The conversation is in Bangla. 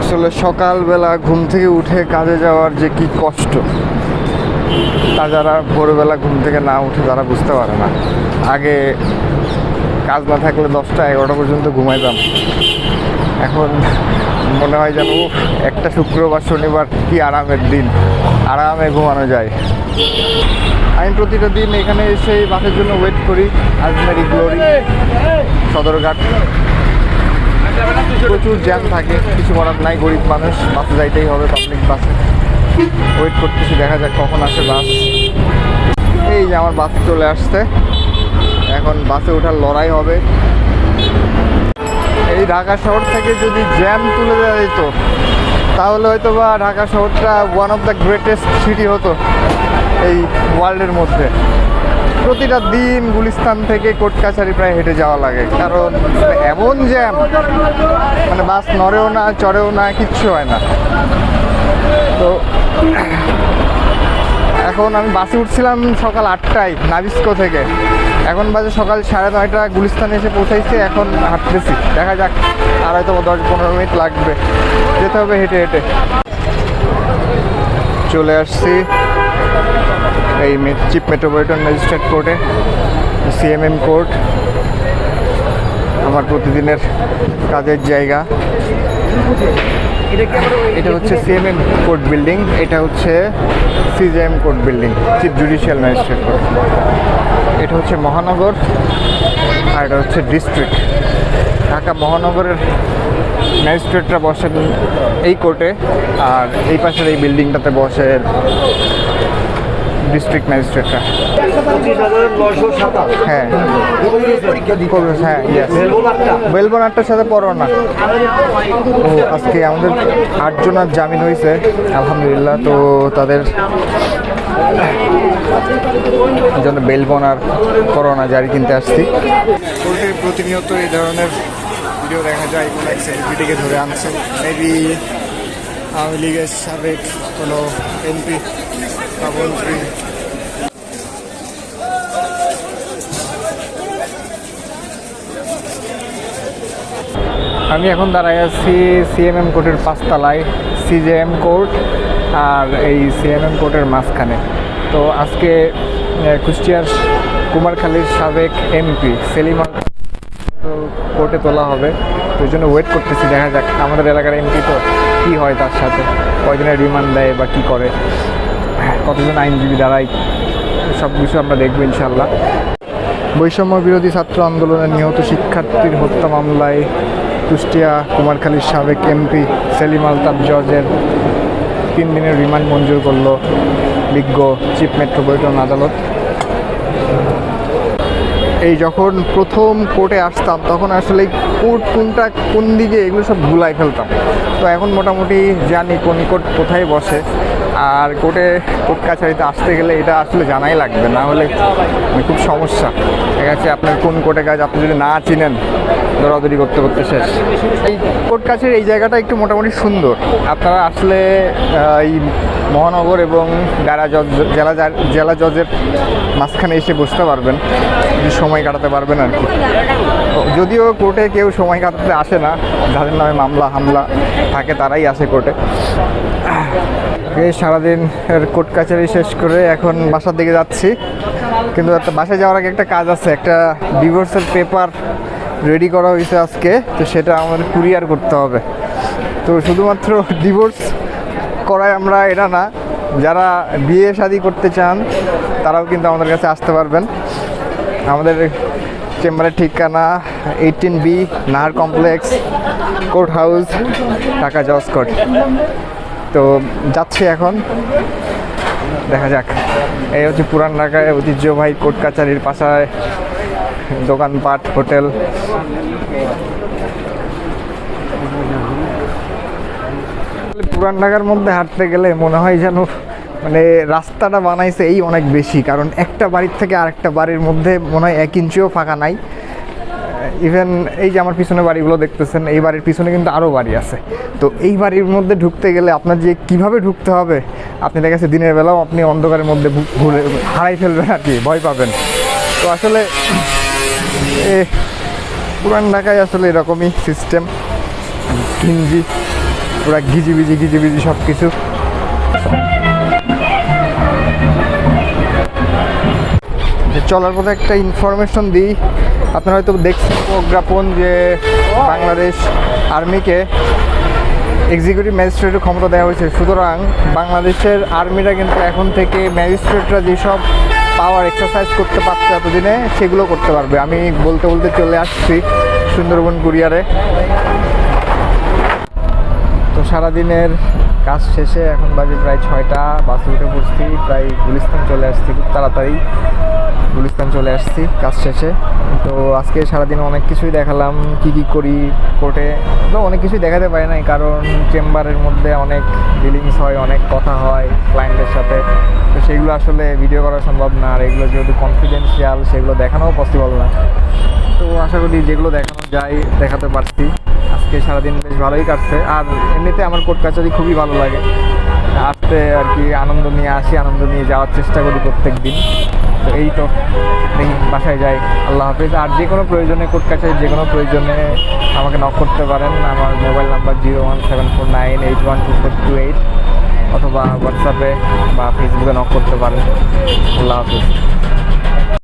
আসলে সকালবেলা ঘুম থেকে উঠে কাজে যাওয়ার যে কি কষ্ট, তা যারা ভোরবেলা ঘুম থেকে না উঠে তারা বুঝতে পারে না। আগে কাজ না থাকলে দশটা এগারোটা পর্যন্ত ঘুমাইতাম এখন মনে হয় যেন একটা শুক্রবার, শনিবার কি আরামের দিন। আরামে ঘুমানো যায়। আমি প্রতিটা দিন এখানে এসে বাসের জন্য ওয়েট করি। আজমেরি গ্লোরি সদরঘাট। প্রচুর জ্যাম থাকে, কিছু করার নাই, গরিব মানুষ, বাসে যাইতেই হবে পাবলিক বাসে। ওয়েট করতেছি, দেখা যাক কখন আসে বাস। এই যে আমার বাস চলে আসছে। এখন বাসে ওঠার লড়াই হবে। এই ঢাকা শহর থেকে যদি জ্যাম তুলে দেওয়া যেত তাহলে হয়তো বা ঢাকা শহরটা one of the greatest city হতো এই ওয়ার্ল্ডের মধ্যে। প্রতিটা দিন গুলিস্তান থেকে কোর্ট কাছারি প্রায় হেঁটে যাওয়া লাগে, কারণ এমন জ্যাম মানে বাস নড়েও না, চড়েও না, কিচ্ছু হয় না। তো এখন আমি বাসে উঠছিলাম সকাল আটটায় নাবিস্কো থেকে। এখন বাজে সকাল সাড়ে নয়টা, গুলিস্তানে এসে পৌঁছাইছে, এখন হাঁটতেছি। দেখা যাক, আর হয়তো দশ পনেরো মিনিট লাগবে। যেতে হবে হেঁটে হেঁটে। চলে আসছি এই চিফ মেট্রোপলিটন ম্যাজিস্ট্রেট কোর্টে, সিএমএম কোর্ট। আমার প্রতিদিনের কাজের জায়গা। এটা হচ্ছে সিএমএম কোর্ট বিল্ডিং এটা হচ্ছে CGM court building chief judicial magistrate court এটা হচ্ছে মহানগর আর এটা হচ্ছে ডিস্ট্রিক্ট ঢাকা মহানগরের ম্যাজিস্ট্রেটরা বসেন এই কোর্টে আর এই পাশের এই বিল্ডিংটাতে বসে ডিস্ট্রিক্ট ম্যাজিস্ট্রেটরা হ্যাঁ হ্যাঁ. বেলবন সাথে আজকে আমাদের আটজনের জামিন হয়েছে, আলহামদুলিল্লাহ। তো তাদের জন্য বেলবন আর করোনা জারি কিনতে আসছি। প্রতিনিয়ত এই ধরনের ভিডিও দেখা যায়, কোনো এক সেলিব্রিটিকে ধরে আনছে। মেবি আওয়ামী লীগের সাবেক কোনো এমপি বা মন্ত্রী আমি এখন দাঁড়াই আছি সিএমএম কোর্টের পাঁচতলায় সিজেএম কোর্ট আর এই সিএমএম কোর্টের মাঝখানে। তো আজকে কুষ্টিয়ার কুমারখালীর সাবেক এমপি সেলিম কোর্টে তোলা হবে। ওই জন্য ওয়েট করতেছি, দেখা যাক আমাদের এলাকার এমপি তো কী হয় তার সাথে। কয়দিনের রিমান্ড দেয় বা কী করে। কতজন আইনজীবী দাঁড়ায় সব কিছু আমরা দেখব ইনশাল্লাহ বৈষম্য বিরোধী ছাত্র আন্দোলনে নিহত শিক্ষার্থীর হত্যা মামলায় কুষ্টিয়া কুমারখালীর সাবেক এমপি সেলিম আলতাফ জর্জের তিন দিনের রিমান্ড মঞ্জুর করল বিজ্ঞ চিফ মেট্রোপলিটন আদালত। এই যখন প্রথম কোর্টে আসতাম, তখন আসলে এই কোর্ট কোনটা, কোন দিকে এগুলো সব ভুলাই ফেলতাম। তো এখন মোটামুটি জানি কোন কোর্ট কোথায় বসে। আর কোর্টে কোর্ট কাছারিতে আসতে গেলে এটা আসলে জানাই লাগবে, না হলে খুব সমস্যা। ঠিক আছে আপনার কোন কোর্টে কাজ আপনি যদি না চিনেন দৌড়াদৌড়ি করতে করতে শেষ। এই কোর্ট কাছের এই জায়গাটা একটু মোটামুটি সুন্দর। আপনারা আসলে এই মহানগর এবং যারা জজ, জেলা জেলা জজের মাঝখানে এসে বসতে পারবেন। সময় কাটাতে পারবেন আর কি। যদিও কোর্টে কেউ সময় কাটাতে আসে না, যাদের নামে মামলা, হামলা থাকে তারাই আসে কোর্টে। এই সারাদিন কোর্ট কাছারি শেষ করে এখন বাসার দিকে যাচ্ছি। কিন্তু একটা বাসায় যাওয়ার আগে একটা কাজ আছে, একটা ডিভোর্সের পেপার রেডি করা হয়েছে আজকে, তো সেটা আমাদের কুরিয়ার করতে হবে। তো শুধুমাত্র ডিভোর্স করায় আমরা এটা না, যারা বিয়ে শাদি করতে চান, তারাও কিন্তু আমাদের কাছে আসতে পারবেন। আমাদের চেম্বারের ঠিকানা eighteen B Nahar complex court house Dhaka জজ কোর্ট। তো যাচ্ছি এখন। দেখা যাক। এই হচ্ছে পুরান ঢাকায় ঐতিহ্যবাহী কোর্ট কাছারির পাশায় দোকানপাট, হোটেল। পুরান ঢাকার মধ্যে হাঁটতে গেলে মনে হয় যেন মানে রাস্তাটা বানাইছে এই অনেক বেশি, কারণ একটা বাড়ির থেকে আরেকটা বাড়ির মধ্যে মনে হয় এক ইঞ্চিও ফাঁকা নাই। ইভেন এই যে আমার পিছনে বাড়িগুলো দেখতেছেন, এই বাড়ির পিছনে কিন্তু আরও বাড়ি আছে। তো এই বাড়ির মধ্যে ঢুকতে গেলে আপনার যে কীভাবে ঢুকতে হবে আপনি দেখা গেছে দিনের বেলাও আপনি অন্ধকারের মধ্যে ঘুরে হারাই ফেলবেন আর কি, ভয় পাবেন। তো আসলে পুরান ঢাকায় আসলে এরকমই সিস্টেম ঘিঞ্জি পুরা ঘিজিবিজি ঘিজিবিজি সব কিছু চলার পথে একটা ইনফরমেশন দিই। আপনারা হয়তো দেখছেন প্রজ্ঞাপন যে বাংলাদেশ আর্মিকে এক্সিকিউটিভ ম্যাজিস্ট্রেটের ক্ষমতা দেওয়া হয়েছে। সুতরাং বাংলাদেশের আর্মিরা কিন্তু এখন থেকে ম্যাজিস্ট্রেটরা যেসব পাওয়ার এক্সারসাইজ করতে পারছে এতদিনে, সেগুলো করতে পারবে। আমি বলতে বলতে চলে আসছি সুন্দরবন কুরিয়ারে। তো সারাদিনের কাজ শেষে এখন বাজে প্রায় ছয়টা, বাসে উঠে পড়ছি, প্রায় গুলিস্তান চলে আসছি খুব তাড়াতাড়ি। গুলিস্তান চলে আসছি, কাজ শেষে। তো আজকে সারাদিন অনেক কিছুই দেখালাম, কি কি করি কোর্টে তো অনেক কিছুই দেখাতে পারি নাই, কারণ চেম্বারের মধ্যে অনেক ডিলিংস হয়, অনেক কথা হয় ক্লায়েন্টের সাথে। তো সেগুলো আসলে ভিডিও করা সম্ভব না, আর এগুলো যেহেতু কনফিডেন্সিয়াল সেগুলো দেখানোও পসিবল না। তো আশা করি যেগুলো দেখানো যায়, দেখাতে পারছি। আজকে সারাদিন বেশ ভালোই কাটছে, আর এমনিতে আমার কোর্ট কাছারি খুবই ভালো লাগে। আসতে আর কি আনন্দ নিয়ে আসি, আনন্দ নিয়ে যাওয়ার চেষ্টা করি প্রত্যেক দিন তো, এই তো বাসায় যাই। আল্লাহ হাফিজ। আর যে কোনো প্রয়োজনে কোর্ট কাছে যে কোনো প্রয়োজনে আমাকে নক করতে পারেন। আমার mobile number zero one seven four nine eight one two four two eight অথবা হোয়াটসঅ্যাপে বা ফেসবুকে নক করতে পারেন। আল্লাহ হাফিজ।